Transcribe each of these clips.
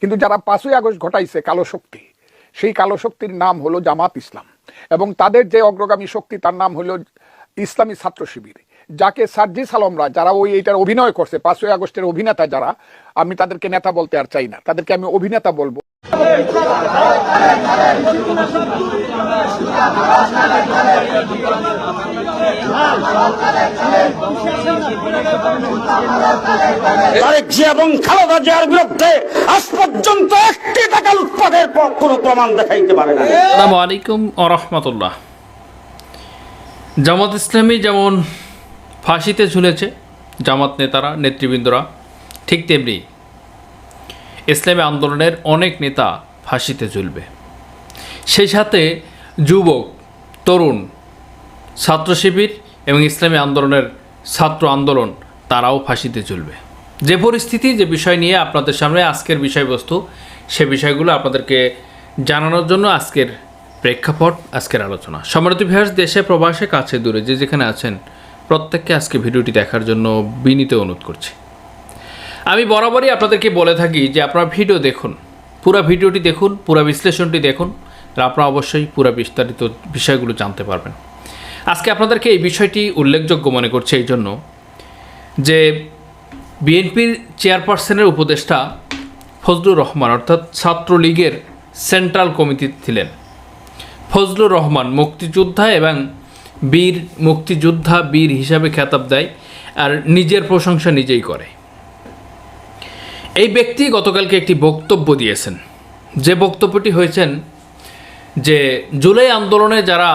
কিন্তু যারা পাঁচই আগস্ট ঘটাইছে কালো শক্তি, সেই কালো শক্তির নাম হলো জামাত ইসলাম। এবং তাদের যে অগ্রগামী শক্তি, তার নাম হলো ইসলামী ছাত্র শিবির, যাকে সার্জিস আলমরা, যারা ওই এটার অভিনয় করছে, পাঁচই আগস্টের অভিনেতা যারা, আমি তাদেরকে নেতা বলতে আর চাই না। তাদেরকে আমি অভিনেতা বলব। এবং খালেদা জিয়ার বিরুদ্ধে আজ পর্যন্ত একটি টাকা লুটপাটের পর কোনো প্রমাণ দেখাইতে পারে না। আসসালামু আলাইকুম আরহামতুল্লাহ জামাত ইসলামী যেমন ফাঁসিতে ঝুলেছে, জামাত নেতারা, নেতৃবৃন্দরা, ঠিক তেমনি ইসলামী আন্দোলনের অনেক নেতা ফাঁসিতে ঝুলবে। সেই সাথে যুবক, তরুণ ছাত্র শিবির এবং ইসলামী আন্দোলনের ছাত্র আন্দোলন, তারাও ফাঁসিতে ঝুলবে। যে পরিস্থিতি, যে বিষয় নিয়ে আপনাদের সামনে আজকের বিষয়বস্তু, সে বিষয়গুলো আপনাদেরকে জানানোর জন্য আজকের প্রেক্ষাপট, আজকের আলোচনা। সম্মানিত ভিহাস দেশে, প্রবাসে, কাছে, দূরে, যে যেখানে আছেন, প্রত্যেককে আজকে ভিডিওটি দেখার জন্য বিনীত অনুরোধ করছি। আমি বরাবরই আপনাদেরকে বলে থাকি যে আপনারা ভিডিও দেখুন, পুরো ভিডিওটি দেখুন, পুরো বিশ্লেষণটি দেখুন আপনারা অবশ্যই পুরো বিস্তারিত বিষয়গুলো জানতে পারবেন। আজকে আপনাদেরকে এই বিষয়টি উল্লেখযোগ্য মনে করছে এই জন্য যে বিএনপির চেয়ারপারসনের উপদেষ্টা ফজলুর রহমান, অর্থাৎ ছাত্রলীগের সেন্ট্রাল কমিটি ছিলেন। ফজলুর রহমান মুক্তিযোদ্ধা এবং বীর মুক্তিযোদ্ধা বীর হিসাবে খেতাব দেয় আর নিজের প্রশংসা নিজেই করে। এই ব্যক্তি গতকালকে একটি বক্তব্য দিয়েছেন। যে বক্তব্যটি হয়েছেন যে জুলাই আন্দোলনে যারা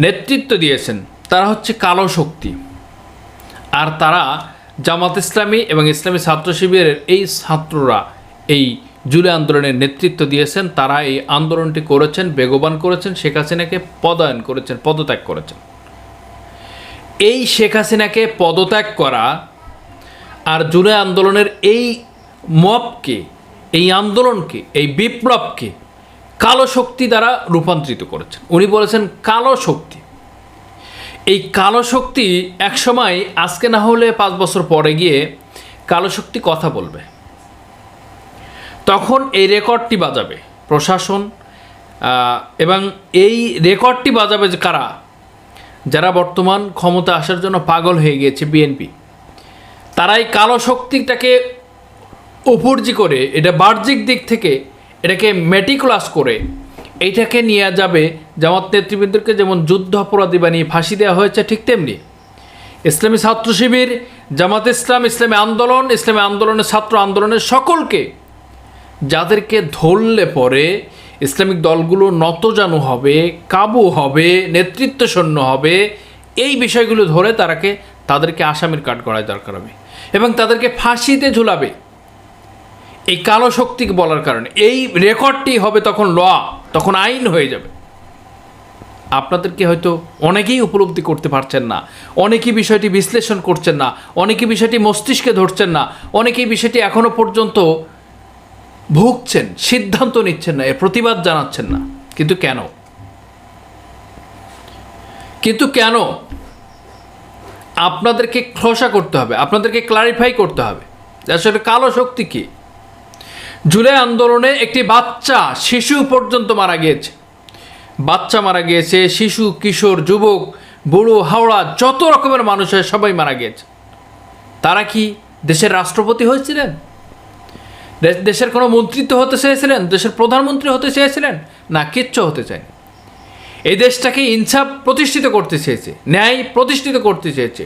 নেতৃত্ব দিয়েছেন, তারা হচ্ছে কালো শক্তি। আর তারা জামাত ইসলামী এবং ইসলামী ছাত্র শিবিরের এই ছাত্ররা এই জুলাই আন্দোলনের নেতৃত্ব দিয়েছেন, তারা এই আন্দোলনটি করেছেন, বেগবান করেছেন, শেখ হাসিনাকে পদায়ন করেছেন, পদত্যাগ করেছেন। এই শেখ হাসিনাকে পদত্যাগ করা আর জুলাই আন্দোলনের এই মপকে, এই আন্দোলনকে, এই বিপ্লবকে কালো শক্তি দ্বারা রূপান্তরিত করেছেন। উনি বলেছেন, কালো শক্তি। এই কালো শক্তি একসময়, আজকে না হলে পাঁচ বছর পরে গিয়ে কালো শক্তি কথা বলবে। তখন এই রেকর্ডটি বাজাবে প্রশাসন এবং এই রেকর্ডটি বাজাবে যে কারা? যারা বর্তমান ক্ষমতা আসার জন্য পাগল হয়ে গিয়েছে বিএনপি। তারা এই কালো শক্তিটাকে উপর্জি করে, এটা বাহ্যিক দিক থেকে এটাকে মেটিকুলাস করে, এইটাকে নিয়ে যাবে জামাত নেতৃবৃন্দকে যেমন যুদ্ধ অপরাধী বানিয়ে ফাঁসি দেওয়া হয়েছে ঠিক তেমনি। ইসলামী ছাত্র শিবির, জামাত ইসলাম, ইসলামী আন্দোলন, ইসলামী আন্দোলনের ছাত্র আন্দোলনের সকলকে যাদেরকে ধরলে পরে ইসলামিক দলগুলো নতজানু হবে, কাবু হবে নেতৃত্ব শূন্য হবে, এই বিষয়গুলো ধরে তারাকে, তাদেরকে আসামির কাঠ করায় দরকার হবে। এবং তাদেরকে ফাঁসিতে ঝুলাবে। এই কালো শক্তিকে বলার কারণে। এই রেকর্ডটি হবে তখন ল, তখন আইন হয়ে যাবে। আপনাদেরকে হয়তো অনেকেই উপলব্ধি করতে পারছেন না। অনেকেই বিষয়টি বিশ্লেষণ করছেন না। অনেকেই বিষয়টি মস্তিষ্কে ধরছেন না। অনেকেই বিষয়টি এখনও পর্যন্ত ভুগছেন, সিদ্ধান্ত নিচ্ছেন না, এর প্রতিবাদ জানাচ্ছেন না। কিন্তু কেন? কিন্তু কেন? আপনাদেরকে খোসা করতে হবে, আপনাদেরকে ক্লারিফাই করতে হবে আসলে কালো শক্তি কী। জুলাই আন্দোলনে একটি বাচ্চা, শিশু পর্যন্ত মারা গিয়েছে। বাচ্চা মারা গিয়েছে, শিশু, কিশোর, যুবক, বুড়ো, হাওড়া, যত রকমের মানুষ হয় সবাই মারা গিয়েছে। তারা কি দেশের রাষ্ট্রপতি হয়েছিলেন? দেশের কোনো মন্ত্রিত্ব হতে চেয়েছিলেন? দেশের প্রধানমন্ত্রী হতে চেয়েছিলেন? না, কিচ্ছু হতে চায় এই দেশটাকে ইনসাফ প্রতিষ্ঠিত করতে চেয়েছে, ন্যায় প্রতিষ্ঠিত করতে চেয়েছে,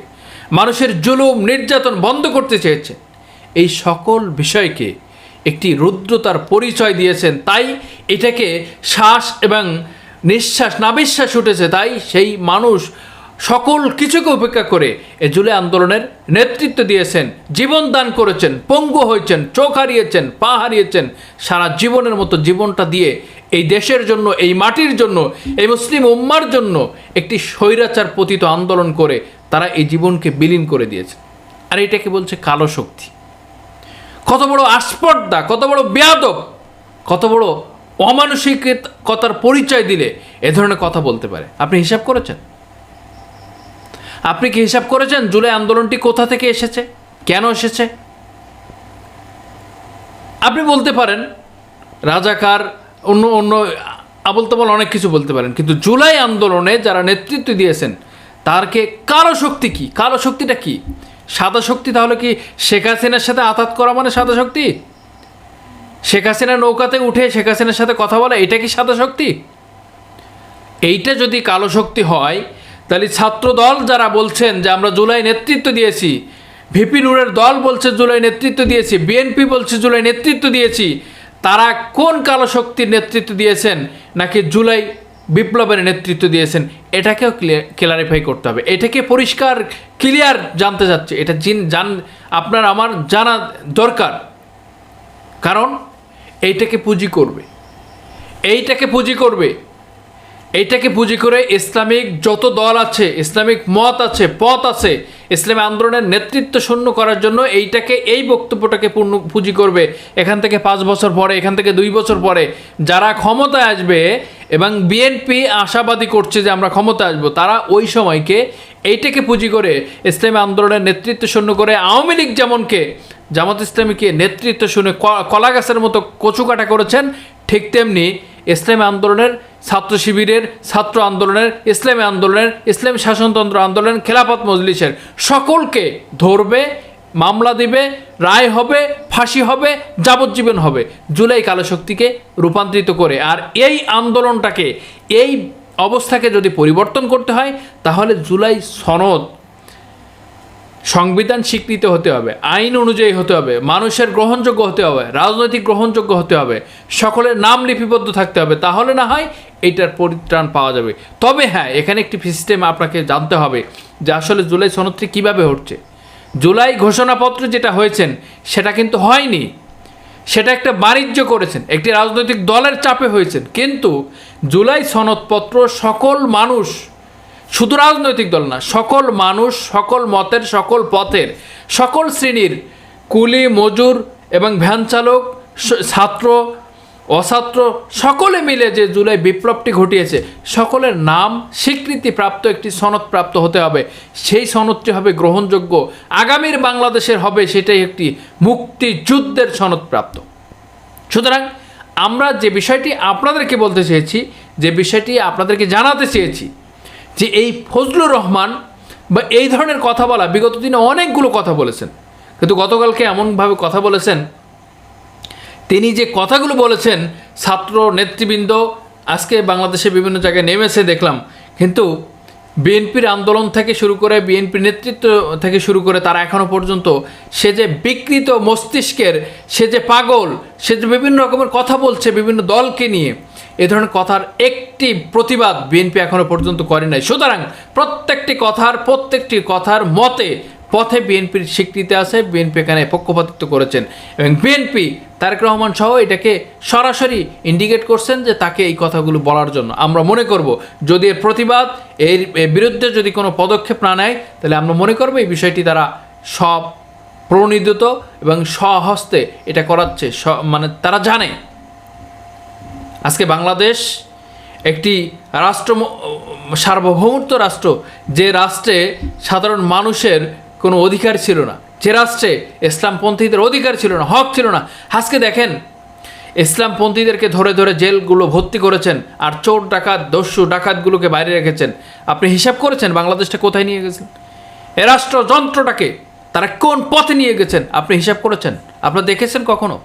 মানুষের জুলুম, নির্যাতন বন্ধ করতে চেয়েছে। এই সকল বিষয়কে একটি রুদ্রতার পরিচয় দিয়েছেন, তাই এটাকে শ্বাস এবং নিঃশ্বাস না বিশ্বাস উঠেছে, তাই সেই মানুষ সকল কিছুকে উপেক্ষা করে এ জুলাই আন্দোলনের নেতৃত্ব দিয়েছেন, জীবন দান করেছেন, পঙ্গু হয়েছেন, চোখ হারিয়েছেন, পা হারিয়েছেন, সারা জীবনের মতো জীবনটা দিয়ে এই দেশের জন্য, এই মাটির জন্য, এই মুসলিম উম্মার জন্য একটি স্বৈরাচার পতিত আন্দোলন করে তারা এই জীবনকে বিলীন করে দিয়েছে। আর এটাকে বলছে কালো শক্তি? কত বড় আস্পর্দা কত বড় বেয়াদব, কত বড় অমানসিকতার পরিচয় দিলে এ ধরনের কথা বলতে পারে। আপনি হিসাব করেছেন? আপনি কি হিসাব করেছেন জুলাই আন্দোলনটি কোথা থেকে এসেছে? কেন এসেছে? আপনি বলতে পারেন, রাজাকার, অন্য অন্য আবল তাবল অনেক কিছু বলতে পারেন, কিন্তু জুলাই আন্দোলনে যারা নেতৃত্ব দিয়েছেন তারকে কালো শক্তি কি? কালো শক্তিটা কি? সাদা শক্তি তাহলে কি শেখ হাসিনার সাথে আঘাত করা মানে সাদা শক্তি? শেখ হাসিনা নৌকাতে উঠে শেখ হাসিনার সাথে কথা বলা, এটা কি সাদা শক্তি? এইটা যদি কালো শক্তি হয় তাহলে ছাত্র দল যারা বলছেন যে আমরা জুলাই নেতৃত্ব দিয়েছি, ভিপি নুরের দল বলছে জুলাই নেতৃত্ব দিয়েছি, বিএনপি বলছে জুলাই নেতৃত্ব দিয়েছি, তারা কোন কালো শক্তির নেতৃত্ব দিয়েছেন নাকি জুলাই বিপ্লবের নেতৃত্ব দিয়েছেন, এটাকেও ক্লিয়ারিফাই করতে হবে। এটাকে পরিষ্কার ক্লিয়ার জানতে চাচ্ছে। এটা জিন জান আপনার আমার জানা দরকার। কারণ এইটাকে পুঁজি করবে। এইটাকে পুঁজি করবে। এইটাকে পুঁজি করে ইসলামিক যত দল আছে, ইসলামিক মত আছে, পথ আছে, ইসলামী আন্দোলনের নেতৃত্ব শূন্য করার জন্য এইটাকে, এই বক্তব্যটাকে পূর্ণ পুঁজি করবে এখান থেকে পাঁচ বছর পরে, এখান থেকে দুই বছর পরে। যারা ক্ষমতায় আসবে এবং বিএনপি আশাবাদী করছে যে আমরা ক্ষমতায় আসব, তারা ওই সময়কে এইটাকে পুঁজি করে ইসলামী আন্দোলনের নেতৃত্ব শূন্য করে, আওয়ামী লীগ যেমনকে, জামাত ইসলামীকে নেতৃত্ব শুনে কলা গাছের মতো কচুকাটা করেছেন, ঠিক তেমনি ইসলামী আন্দোলনের ছাত্র শিবিরের, ছাত্র আন্দোলনের, ইসলামী আন্দোলনের, ইসলামী শাসনতন্ত্র আন্দোলন খেলাফত মজলিসের সকলকে ধরবে, মামলা দিবে, রায় হবে, ফাঁসি হবে, যাবজ্জীবন হবে, জুলাই কালো শক্তিকে রূপান্তরিত করে। আর এই আন্দোলনটাকে, এই অবস্থাকে যদি পরিবর্তন করতে হয়, তাহলে জুলাই সনদ সংবিধান স্বীকৃত হতে হবে, আইন অনুযায়ী হতে হবে, মানুষের গ্রহণযোগ্য হতে হবে, রাজনৈতিক গ্রহণযোগ্য হতে হবে, সকলের নাম লিপিবদ্ধ থাকতে হবে, তাহলে না হয় এটার পরিত্রাণ পাওয়া যাবে। তবে হ্যাঁ এখানে একটি সিস্টেম আপনাকে জানতে হবে যে আসলে জুলাই সনদটি কীভাবে হচ্ছে। জুলাই ঘোষণাপত্র যেটা হয়েছেন, সেটা কিন্তু হয়নি। সেটা একটা বাণিজ্য করেছেন, একটি রাজনৈতিক দলের চাপে হয়েছেন। কিন্তু জুলাই সনদপত্র সকল মানুষ শুধু রাজনৈতিক দল না, সকল মানুষ, সকল মতের, সকল পথের, সকল শ্রেণির কুলি, মজুর এবং ভ্যান চালক ছাত্র, অছাত্র, সকলে মিলে যে জুলাই বিপ্লবটি ঘটিয়েছে, সকলের নাম স্বীকৃতিপ্রাপ্ত একটি সনদ প্রাপ্ত হতে হবে। সেই সনদটি হবে গ্রহণযোগ্য। আগামীর বাংলাদেশের হবে সেটাই একটি মুক্তিযুদ্ধের সনদ প্রাপ্ত। সুতরাং আমরা যে বিষয়টি আপনাদেরকে বলতে চেয়েছি, যে বিষয়টি আপনাদেরকে জানাতে চেয়েছি যে এই ফজলুর রহমান বা এই ধরনের কথা বলা, বিগত দিনে অনেকগুলো কথা বলেছেন। কিন্তু গতকালকে এমনভাবে কথা বলেছেন, তিনি যে কথাগুলো বলেছেন, ছাত্র, নেতৃবৃন্দ, আজকে বাংলাদেশে বিভিন্ন জায়গায় নেমেছে দেখলাম, কিন্তু বিএনপির আন্দোলন থেকে শুরু করে, বিএনপির নেতৃত্ব থেকে শুরু করে, তারা এখনও পর্যন্ত সে যে বিকৃত মস্তিষ্কের, সে যে পাগল, সে যে বিভিন্ন রকমের কথা বলছে বিভিন্ন দলকে নিয়ে এ ধরনের কথার একটি প্রতিবাদ বিএনপি এখনও পর্যন্ত করে নাই। সুতরাং প্রত্যেকটি কথার প্রত্যেকটি কথার মতে পথে বিএনপির স্বীকৃতি আছে, বিএনপি এখানে পক্ষপাতিত্ব করেছেন এবং বিএনপি তারেক রহমান সহ এটাকে সরাসরি ইন্ডিকেট করছেন যে তাকে এই কথাগুলো বলার জন্য। আমরা মনে করব, যদি এর প্রতিবাদ, এর বিরুদ্ধে যদি কোনো পদক্ষেপ না নেয়, তাহলে আমরা মনে করব এই বিষয়টি তারা সব প্রণীদিত এবং স্বহস্তে এটা করাচ্ছে মানে তারা জানে। আজকে বাংলাদেশ একটি রাষ্ট্র সার্বভৌমত্ব রাষ্ট্র, যে রাষ্ট্রে সাধারণ মানুষের কোনো অধিকার ছিল না, যে রাষ্ট্রে ইসলামপন্থীদের অধিকার ছিল না, হক ছিল না। আজকে দেখেন, ইসলামপন্থীদেরকে ধরে ধরে জেলগুলো ভর্তি করেছেন আর চোর ডাকাত, দস্যু ডাকাতগুলোকে বাইরে রেখেছেন। আপনি হিসাব করেছেন বাংলাদেশটা কোথায় নিয়ে গেছেন এ রাষ্ট্র যন্ত্রটাকে তারা কোন পথে নিয়ে গেছেন, আপনি হিসাব করেছেন? আপনারা দেখেছেন কখনো?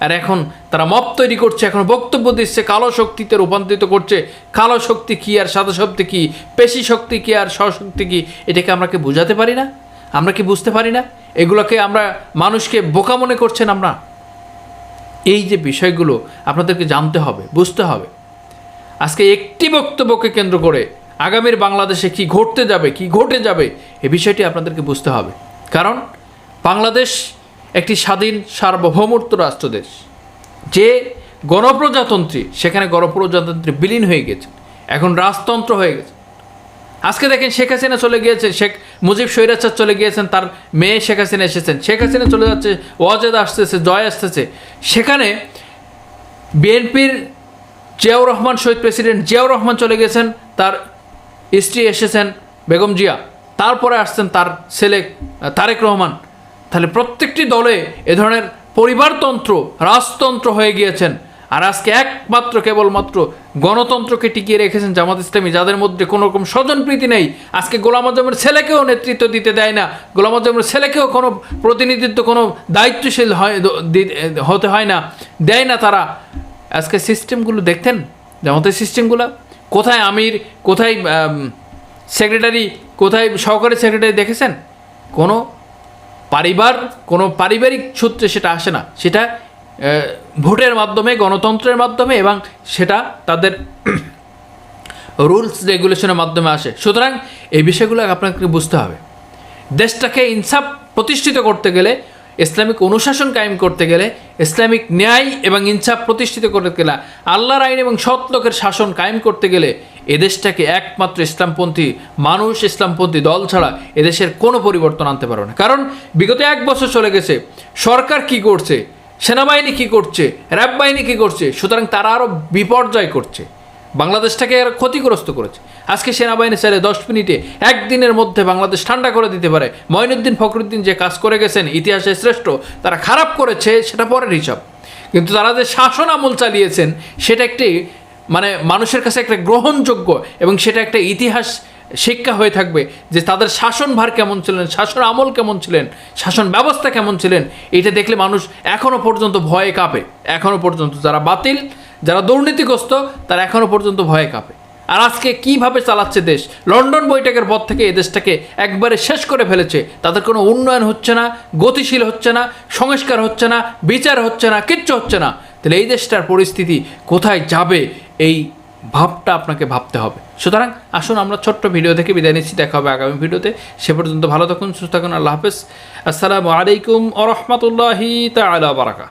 আর এখন তারা মপ তৈরি করছে, এখন বক্তব্য দিচ্ছে, কালো শক্তিতে রূপান্তরিত করছে। কালো শক্তি কী আর সাদা শক্তি কী? পেশি শক্তি কী আর স্বশক্তি কী? এটাকে আমরা কি বোঝাতে পারি না? আমরা কি বুঝতে পারি না? এগুলোকে আমরা মানুষকে বোকা মনে করছেন আমরা? এই যে বিষয়গুলো আপনাদেরকে জানতে হবে, বুঝতে হবে। আজকে একটি বক্তব্যকে কেন্দ্র করে আগামীর বাংলাদেশে কি ঘটতে যাবে, কি ঘটে যাবে, এ বিষয়টি আপনাদেরকে বুঝতে হবে। কারণ বাংলাদেশ একটি স্বাধীন সার্বভৌমত্ব রাষ্ট্রদেশ। যে গণপ্রজাতন্ত্রী, সেখানে গণপ্রজাতন্ত্রী বিলীন হয়ে গেছে। এখন রাজতন্ত্র হয়ে গেছে। আজকে দেখেন শেখ হাসিনা চলে গিয়েছে, শেখ মুজিব সৈরাচার চলে গিয়েছেন, তার মেয়ে শেখ হাসিনা এসেছেন। শেখ হাসিনা চলে যাচ্ছে, ওয়াজেদ আসতেছে, জয় আসতেছে। সেখানে বিএনপির জিয়াউর রহমান, শহীদ প্রেসিডেন্ট জিয়াউর রহমান চলে গেছেন, তার স্ত্রী এসেছেন বেগম জিয়া। তারপরে আসছেন তার ছেলে তারেক রহমান। প্রত্যেকটি দলে এ ধরনের পরিবারতন্ত্র, রাজতন্ত্র হয়ে গিয়েছেন। আর আজকে একমাত্র, কেবলমাত্র গণতন্ত্রকে টিকিয়ে রেখেছেন জামাত ইসলামী, যাদের মধ্যে কোনো রকম স্বজনপ্রীতি নেই। আজকে গোলাম আজমের ছেলেকেও নেতৃত্ব দিতে দেয় না। গোলাম আজমের ছেলেকেও কোনো প্রতিনিধিত্ব, কোনো দায়িত্বশীল হয় হতে হয় না, দেয় না তারা। আজকে সিস্টেমগুলো দেখতেন? জামাতের সিস্টেমগুলো? কোথায় আমির, কোথায় সেক্রেটারি, কোথায় সহকারী সেক্রেটারি দেখেছেন? কোনো পারিবার, কোনো পারিবারিক সূত্রে সেটা আসে না। সেটা ভোটের মাধ্যমে, গণতন্ত্রের মাধ্যমে এবং সেটা তাদের রুলস, রেগুলেশনের মাধ্যমে আসে। সুতরাং এই বিষয়গুলো আপনাকে বুঝতে হবে। দেশটাকে ইনসাফ প্রতিষ্ঠিত করতে গেলে ইসলামিক অনুশাসন কায়েম করতে গেলে ইসলামিক ন্যায় এবং ইনসাফ প্রতিষ্ঠিত করতে গেলে আল্লাহর আইন এবং সৎ লোকের শাসন কায়েম করতে গেলে এদেশটাকে একমাত্র ইসলামপন্থী, মানুষ ইসলামপন্থী দল ছাড়া এদেশের কোনো পরিবর্তন আনতে পারবে না। কারণ বিগত এক বছর চলে গেছে, সরকার কি করছে, সেনাবাহিনী কি করছে, র্যাব বাহিনী কি করছে, সুতরাং তারা আরও বিপর্যয় করছে। বাংলাদেশটাকে এরা ক্ষতিগ্রস্ত করেছে। আজকে সেনাবাহিনী চাইলে দশ মিনিটে একদিনের মধ্যে বাংলাদেশ ঠান্ডা করে দিতে পারে। ময়নুদ্দিন ফখরুদ্দিন যে কাজ করে গেছেন, ইতিহাসে শ্রেষ্ঠ, তারা খারাপ করেছে, সেটা পরের হিসাব। কিন্তু তারা যে শাসন আমল চালিয়েছেন, সেটা একটি মানে মানুষের কাছে একটা গ্রহণযোগ্য এবং সেটা একটা ইতিহাস শিক্ষা হয়ে থাকবে যে তাদের শাসনভার কেমন ছিলেন, শাসন আমল কেমন ছিলেন, শাসন ব্যবস্থা কেমন ছিলেন, এটা দেখলে মানুষ এখনও পর্যন্ত ভয়ে কাঁপে। এখনও পর্যন্ত যারা বাতিল যারা দুর্নীতিগ্রস্ত, তারা এখনও পর্যন্ত ভয়ে কাঁপে। আর আজকে কীভাবে চালাচ্ছে দেশ? লন্ডন বৈঠকের পর থেকে এই দেশটাকে একবারে শেষ করে ফেলেছে। তাদের কোনো উন্নয়ন হচ্ছে না, গতিশীল হচ্ছে না, সংস্কার হচ্ছে না, বিচার হচ্ছে না, কিচ্ছু হচ্ছে না। তাহলে এই দেশটার পরিস্থিতি কোথায় যাবে? এই ভাবটা আপনাকে ভাবতে হবে। সুতরাং আসুন আমরা ছোট্ট ভিডিও থেকে বিদায় নিচ্ছি। দেখা হবে আগামী ভিডিওতে। সে পর্যন্ত ভালো থাকুন, সুস্থ থাকুন। আল্লাহ হাফেজ। আসসালামু আলাইকুম আ রহমতুল্লাহি তালা বারাকা